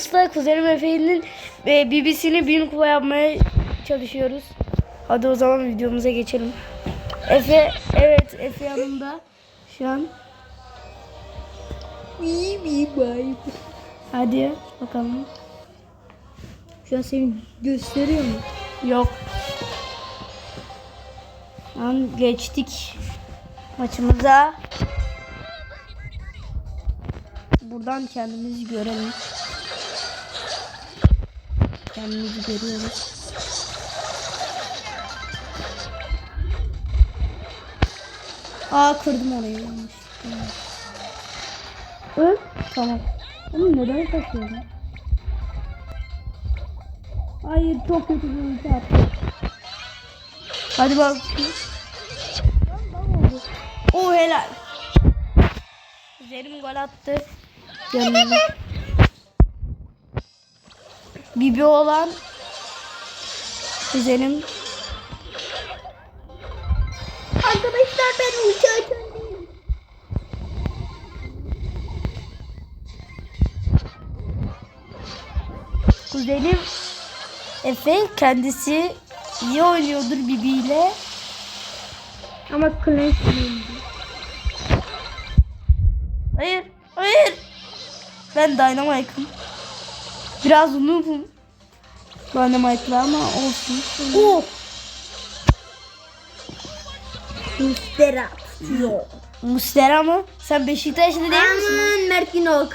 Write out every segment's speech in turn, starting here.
Yunus'la kuzenim Efe'nin e, BBC'ni bin kupa yapmaya çalışıyoruz. Hadi o zaman videomuza geçelim. Efe, evet Efe yanımda. Şu an. Hadi bakalım. Şu an seni gösteriyor mu? Yok. Şu an geçtik maçımıza. Buradan kendimizi görelim. Kendimizi görüyoruz. Aa kırdım orayı yanlış. Öl. Tamam. Oğlum neden kaçıyorsun? Hayır çok kötü bir ulti attı. Hadi bak. O helal. Üzerim gol attı. Yanına. Bibi olan Üzerim. Arkadaşlar ben değilim. Kuzenim Efe kendisi iyi oynuyordur Bibi ile. Ama Clash. Hayır, hayır. Ben Dynamite'ım. Biraz noob'um. Dynamite'la ama olsun. Oh! Mustera. Yok. Mustera mı? Sen Beşiktaşlı değil misin? Aman Mert Günok.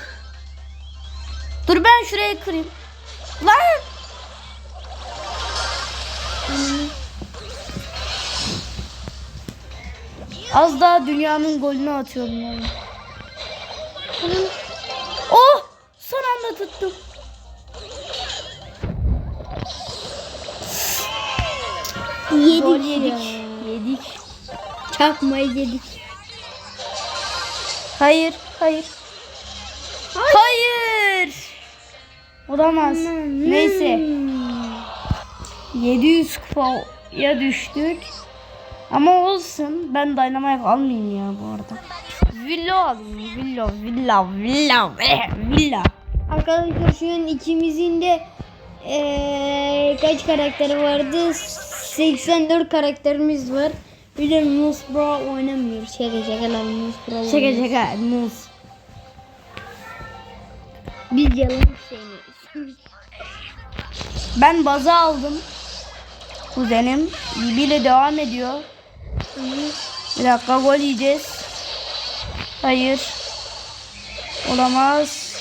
Dur ben şuraya kırayım. Lan! Az daha dünyanın golünü atıyorum yani. Çakmayı yedik. Hayır, hayır. Hayır. Olamaz. Neyse. 700 kupaya düştük. Ama olsun. Ben Dynamite almayayım ya bu arada. Villa alayım. Villa, villa, villa, villa. Arkadaşlar şu an ikimizin de eee, kaç karakteri vardı? 84 karakterimiz var. Bir de Moose Bro oynamıyoruz. Şaka şaka lan Moose Bro Şaka şaka. Muz. Biz yalan sevmiyoruz. Ben baza aldım. Kuzenim. Bibi ile devam ediyor. Bir dakika gol yiyeceğiz. Hayır. Olamaz.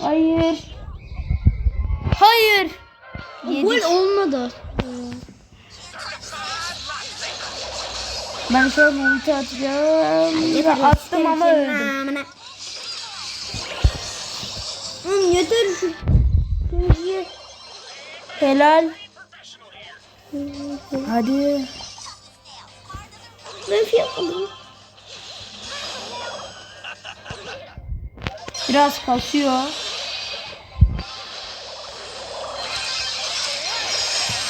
Hayır. Hayır. Yedik. Gol olmadı. Ben şu an ulti atacağım. Attım ama öldüm. Oğlum yeter şu. Helal. Hadi. Ben şey yapmadım. Biraz kasıyor.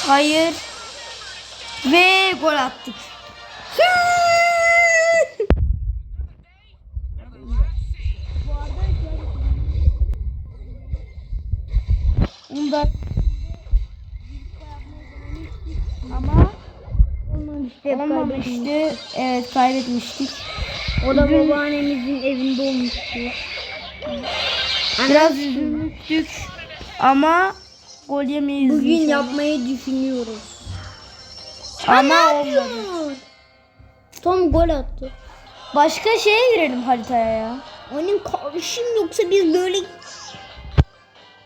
Hayır. Ve gol attık. Bunda ama olmamıştı. Evet kaybetmiştik. O da babaannemizin evinde olmuştu. Biraz üzülmüştük ama gol yemeyiz. Bugün inşallah. yapmayı düşünüyoruz. ama olmadı. Tom gol attı. Başka şeye girelim haritaya ya. Onun kardeşim yoksa biz böyle...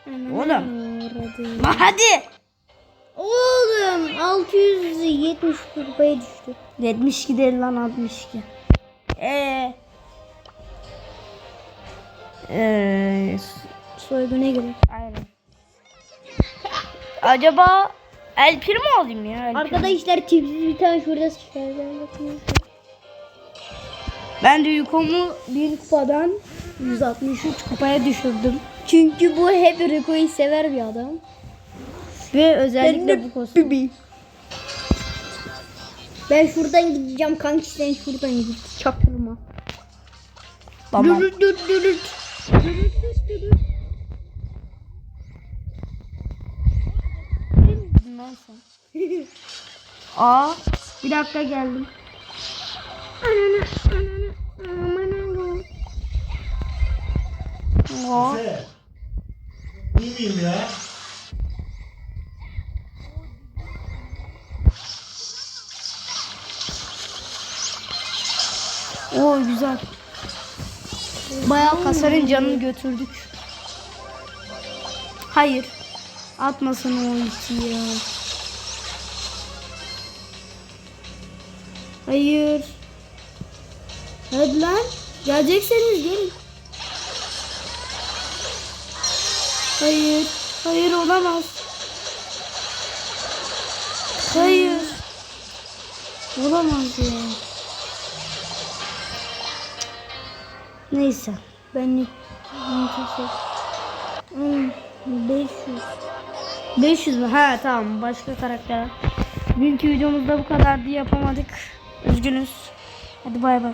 Oğlum. Hadi. Oğlum 670 kupaya düştü. 72 değil lan 62. Eee. Eee. Soyguna göre. Aynen. Acaba El Primo alayım ya. El. Arkadaşlar tipsiz bir tane şurada şöyle bakın. Ben de yukomu bir kupadan 163 kupaya düşürdüm. Çünkü bu hep Riko'yu sever bir adam. Ve özellikle bu kostüm. Bibi. Ben şuradan gideceğim kanki sen şuradan git. Çakılma. Tamam. Dürüt dürüt dürüt. Dürüt dürüt dürüt. Aa, bir dakika geldim. Ananı, ananı. Aa, Efe. Uyumayayım ya. Oo güzel. Bayağı kasarın canını götürdük. Hayır. Atmasın o iti ya. Hayır. Hadi lan. Gelecekseniz gelin. Hayır. Hayır olamaz. Hayır. Olamaz ya. Neyse. Ben ben kesin- Hmm, 500. 500 mü? Ha tamam. Başka karakter. Bugünkü videomuzda bu kadardı yapamadık. Üzgünüz. Hadi bay bay.